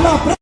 Оно...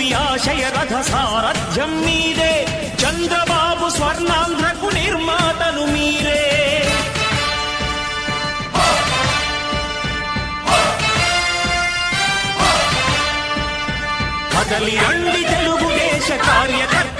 నందమూరి రథ సారథ్యం మీరే. చంద్రబాబు స్వర్ణాంధ్రకు నిర్మాతలు మీరే. కదలి రండి తెలుగుదేశ కార్యకర్త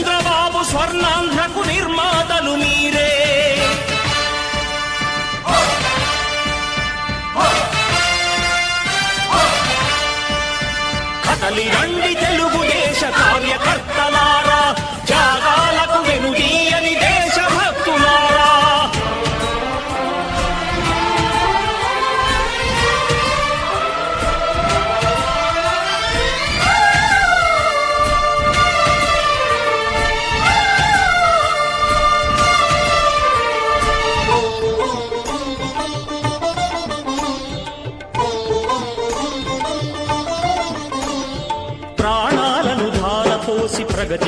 చంద్రబాబు స్వర్ణాంధ్రకు నిర్మాతలు మీరే. కదలి రండి తెలుగుదేశ కార్యకర్తలారా జాగా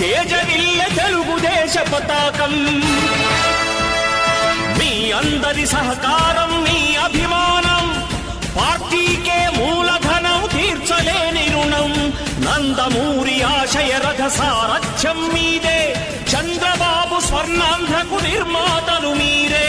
తేజవిల్లె తెలుగుదేశ పతాకం. మీ అందరి సహకారం మీ అభిమానం పార్టీకే మూలధనం తీర్చలేని రుణం. నందమూరి ఆశయ రథ సారథ్యం మీదే. చంద్రబాబు స్వర్ణాంధ్రకు నిర్మాతలు మీరే.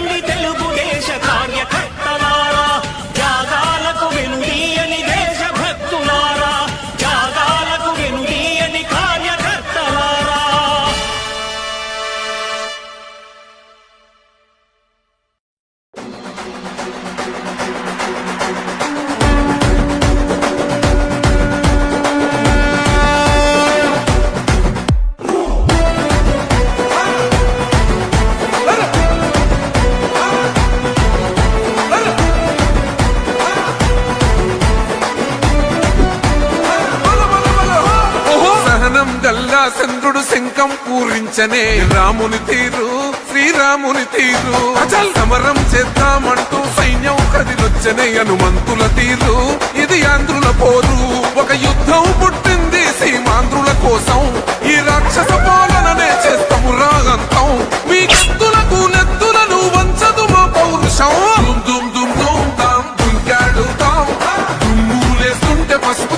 శంఖం పూరించనే రాముని తీరు శ్రీరాముని తీరు. అచల్ సమరం చేద్దామంటూ సైన్యం కదిలొచ్చనే హనుమంతుల తీరు. ఇది ఆంధ్రుల పోరు. ఒక యుద్ధం పుట్టింది సీమాంధ్రుల కోసం. ఈ రాక్షస పాలననే చేస్తాము రాగంతం మీ కత్తులకు నెత్తులను వంచదు మా పౌరుషం. దుమ్ దుమ్ దుమ్ దుమ్ తాం దుంకాడుతాం దుమ్ములేస్తుంటే పసుపు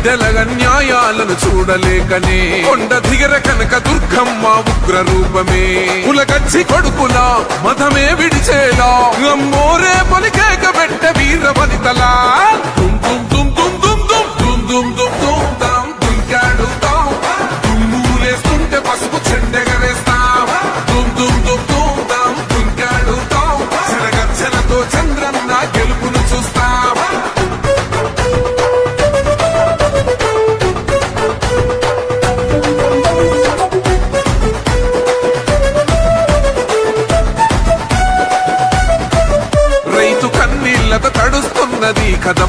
ఆడబిడ్డల న్యాయాలను చూడలేకనే కొండ దిగర కనక దుర్గమ్మ ఉగ్ర రూపమే కులగచ్చి కొడుకులా మతమే విడిచేలా. అమ్మోరే పలికేక పెట్ట వీర వనితలా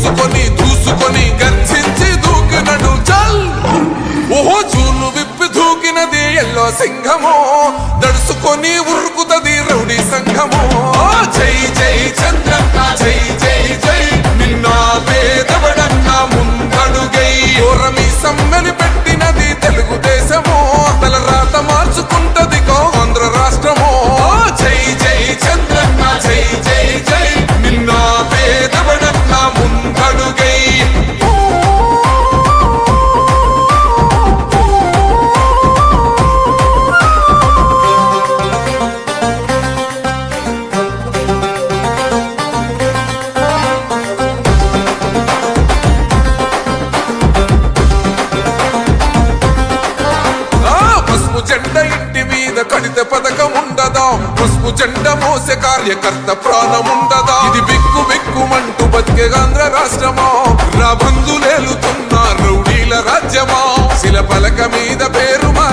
చూసుకొని చూసుకొని గర్జించి దూకినడు చల్ ఓహో చూలు విప్పి దూకినది ఎల్లో సింహమో. దడుసుకొని ఉరుకుతది రౌడీ సంఘమో. జై కార్యకర్త ప్రాణముండదా? ఇది బిక్కు బిక్కుమంటూ బతికే ఆంధ్ర రాష్ట్రమా? బంధులేలుతున్న రౌడీల రాజ్యమా? శిల పలక మీద పేరు మా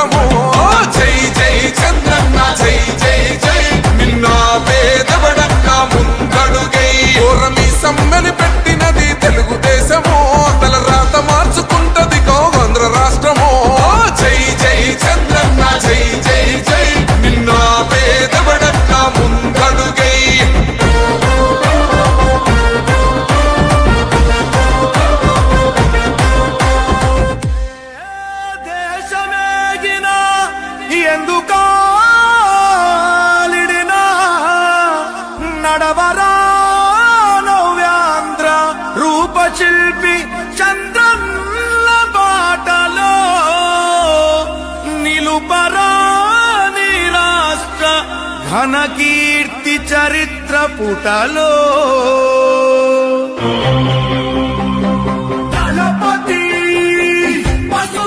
amor.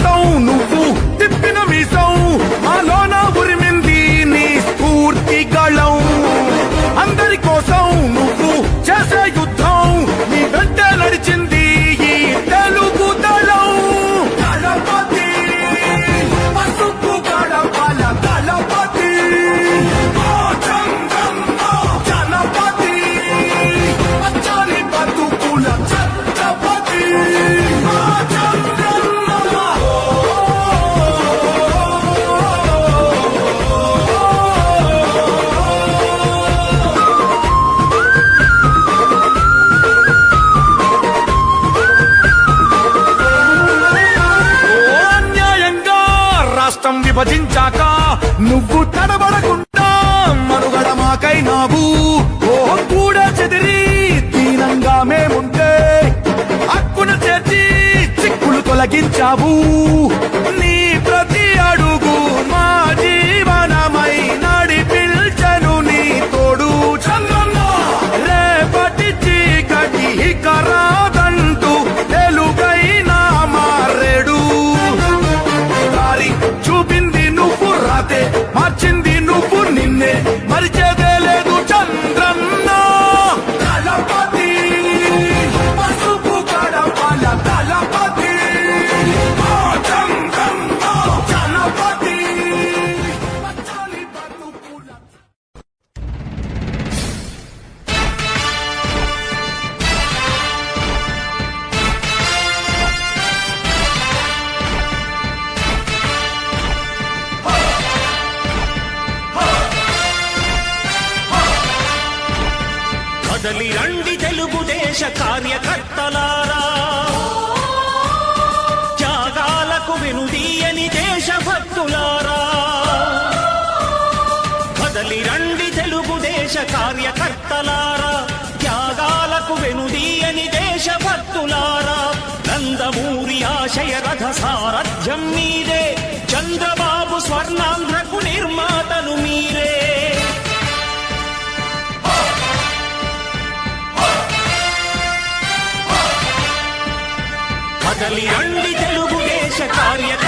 కోసం నువ్వు తిప్పిన తొలగించావు నీ ప్రతి అడుగు మా జీవనమై నడిపిల్చను నీ తోడు. రేపటి చీకటి కరాదంటూ రాదంటూ తెలుగైనా మారేడు దారి చూపింది నువ్వు రాతే మార్చింది నువ్వు నిన్నే మరిచే ఆశయ రథ సారథ్యం మీరే చంద్రబాబు స్వర్ణాంధ్రకు నిర్మాతలు మీరే కదలి అండి తెలుగుదేశ కార్యకర్తలారా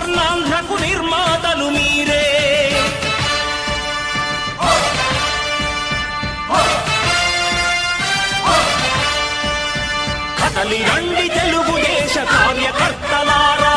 స్వర్ణాంధ్రకు నిర్మాతలు మీరే. కదలి రండి తెలుగుదేశ కార్యకర్తలారా